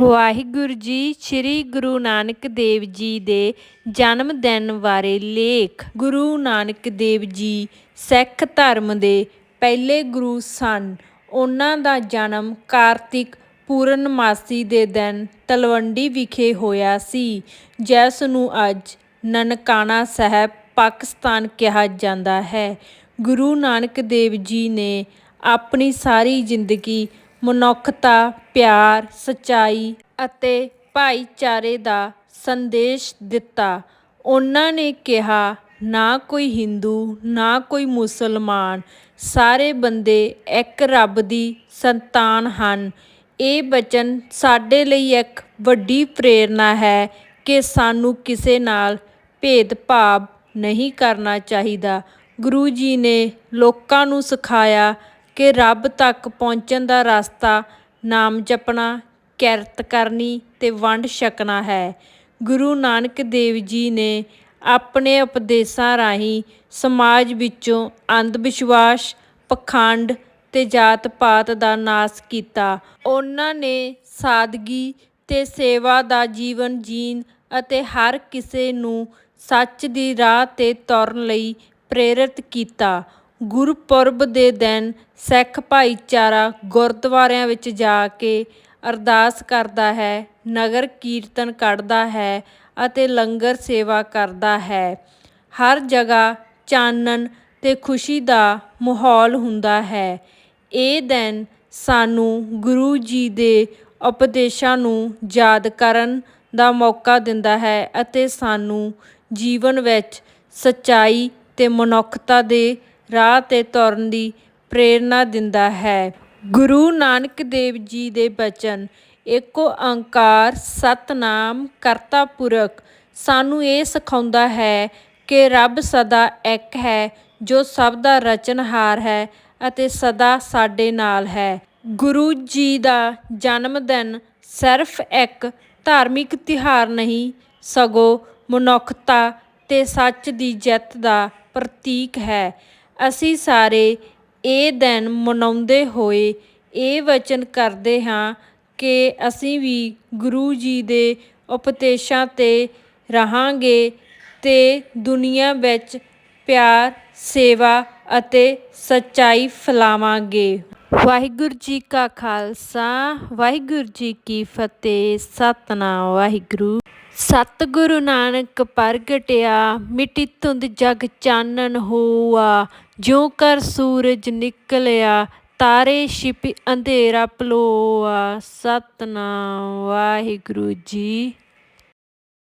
ਵਾਹਿਗੁਰੂ ਜੀ, ਸ੍ਰੀ ਗੁਰੂ ਨਾਨਕ ਦੇਵ ਜੀ ਦੇ ਜਨਮ ਦਿਨ ਬਾਰੇ ਲੇਖ। ਗੁਰੂ ਨਾਨਕ ਦੇਵ ਜੀ ਸਿੱਖ ਧਰਮ ਦੇ ਪਹਿਲੇ ਗੁਰੂ ਸਨ। ਉਹਨਾਂ ਦਾ ਜਨਮ ਕਾਰਤਿਕ ਪੂਰਨਮਾਸੀ ਦੇ ਦਿਨ ਤਲਵੰਡੀ ਵਿਖੇ ਹੋਇਆ ਸੀ, ਜਿਸ ਨੂੰ ਅੱਜ ਨਨਕਾਣਾ ਸਾਹਿਬ ਪਾਕਿਸਤਾਨ ਕਿਹਾ ਜਾਂਦਾ ਹੈ। ਗੁਰੂ ਨਾਨਕ ਦੇਵ ਜੀ ਨੇ ਆਪਣੀ ਸਾਰੀ ਜ਼ਿੰਦਗੀ ਮਨੁੱਖਤਾ, ਪਿਆਰ, ਸੱਚਾਈ ਅਤੇ ਭਾਈਚਾਰੇ ਦਾ ਸੰਦੇਸ਼ ਦਿੱਤਾ। ਉਹਨਾਂ ਨੇ ਕਿਹਾ, ਨਾ ਕੋਈ ਹਿੰਦੂ, ਨਾ ਕੋਈ ਮੁਸਲਮਾਨ, ਸਾਰੇ ਬੰਦੇ ਇੱਕ ਰੱਬ ਦੀ ਸੰਤਾਨ ਹਨ। ਇਹ ਬਚਨ ਸਾਡੇ ਲਈ ਇੱਕ ਵੱਡੀ ਪ੍ਰੇਰਨਾ ਹੈ ਕਿ ਸਾਨੂੰ ਕਿਸੇ ਨਾਲ ਭੇਦਭਾਵ ਨਹੀਂ ਕਰਨਾ ਚਾਹੀਦਾ। ਗੁਰੂ ਜੀ ਨੇ ਲੋਕਾਂ ਨੂੰ ਸਿਖਾਇਆ ਕਿ ਰੱਬ ਤੱਕ ਪਹੁੰਚਣ ਦਾ ਰਸਤਾ ਨਾਮ ਜਪਣਾ, ਕਿਰਤ ਕਰਨੀ ਤੇ ਵੰਡ ਛਕਣਾ ਹੈ। ਗੁਰੂ ਨਾਨਕ ਦੇਵ ਜੀ ਨੇ ਆਪਣੇ ਉਪਦੇਸ਼ਾਂ ਰਾਹੀਂ ਸਮਾਜ ਵਿੱਚੋਂ ਅੰਧ ਵਿਸ਼ਵਾਸ ਪਖੰਡ ਤੇ ਜਾਤ ਪਾਤ ਦਾ ਨਾਸ਼ ਕੀਤਾ। ਉਹਨਾਂ ਨੇ ਸਾਦਗੀ ਤੇ ਸੇਵਾ ਦਾ ਜੀਵਨ ਜੀਣ ਅਤੇ ਹਰ ਕਿਸੇ ਨੂੰ ਸੱਚ ਦੀ ਰਾਹ ਤੇ ਤੁਰਨ ਲਈ ਪ੍ਰੇਰਿਤ ਕੀਤਾ। ਗੁਰਪੁਰਬ ਦੇ ਦਿਨ ਸਿੱਖ ਭਾਈਚਾਰਾ ਗੁਰਦੁਆਰਿਆਂ ਵਿੱਚ ਜਾ ਕੇ ਅਰਦਾਸ ਕਰਦਾ ਹੈ, ਨਗਰ ਕੀਰਤਨ ਕੱਢਦਾ ਹੈ ਅਤੇ ਲੰਗਰ ਸੇਵਾ ਕਰਦਾ ਹੈ। ਹਰ ਜਗ੍ਹਾ ਚਾਨਣ ਤੇ ਖੁਸ਼ੀ ਦਾ ਮਾਹੌਲ ਹੁੰਦਾ ਹੈ। ਇਹ ਦਿਨ ਸਾਨੂੰ ਗੁਰੂ ਜੀ ਦੇ ਉਪਦੇਸ਼ਾਂ ਨੂੰ ਯਾਦ ਕਰਨ ਦਾ ਮੌਕਾ ਦਿੰਦਾ ਹੈ ਅਤੇ ਸਾਨੂੰ ਜੀਵਨ ਵਿੱਚ ਸੱਚਾਈ ਤੇ ਮਨੁੱਖਤਾ ਦੇ ਰਾਹ ਤੇ ਤੁਰਨ ਦੀ ਪ੍ਰੇਰਨਾ ਦਿੰਦਾ ਹੈ। ਗੁਰੂ ਨਾਨਕ ਦੇਵ ਜੀ ਦੇ ਬਚਨ, ਏਕੋ ਓੰਕਾਰ ਸਤਨਾਮ ਕਰਤਾ ਪੁਰਖ। ਸਾਨੂੰ ਇਹ ਸਿਖਾਉਂਦਾ ਹੈ ਕਿ ਰੱਬ ਸਦਾ ਇੱਕ ਹੈ, ਜੋ ਸਭ ਦਾ ਰਚਨਹਾਰ ਹੈ ਅਤੇ ਸਦਾ ਸਾਡੇ ਨਾਲ ਹੈ। ਗੁਰੂ ਜੀ ਦਾ ਜਨਮ ਦਿਨ ਸਿਰਫ ਇੱਕ ਧਾਰਮਿਕ ਤਿਉਹਾਰ ਨਹੀਂ, ਸਗੋਂ ਮਨੁੱਖਤਾ ਤੇ ਸੱਚ ਦੀ ਜਿੱਤ ਦਾ ਪ੍ਰਤੀਕ ਹੈ। ਅਸੀਂ ਸਾਰੇ ਇਹ ਦਿਨ ਮਨਾਉਂਦੇ ਹੋਏ ਇਹ ਵਚਨ ਕਰਦੇ ਹਾਂ ਕਿ ਅਸੀਂ ਵੀ ਗੁਰੂ ਜੀ ਦੇ ਉਪਦੇਸ਼ਾਂ ਤੇ ਰਹਾਂਗੇ ਤੇ ਦੁਨੀਆ ਵਿੱਚ ਪਿਆਰ, ਸੇਵਾ ਅਤੇ ਸੱਚਾਈ ਫੈਲਾਵਾਂਗੇ। ਵਾਹਿਗੁਰੂ ਜੀ ਕਾ ਖਾਲਸਾ, ਵਾਹਿਗੁਰੂ ਜੀ ਕੀ ਫਤਿਹ, ਸਤਨਾਮ ਵਾਹਿਗੁਰੂ। ਸਤਿਗੁਰੂ ਨਾਨਕ ਪ੍ਰਗਟਿਆ, ਮਿਟੀ ਧੁੰਦ ਜਗ ਚਾਨਣ ਹੋਆ ਜਿਉ ਕਰ ਸੂਰਜ ਨਿਕਲਿਆ, ਤਾਰੇ ਛਿਪੀ, ਅੰਧੇਰਾ ਪਲੋਆ। ਸਤਨਾਮ, ਵਾਹਿਗੁਰੂ ਜੀ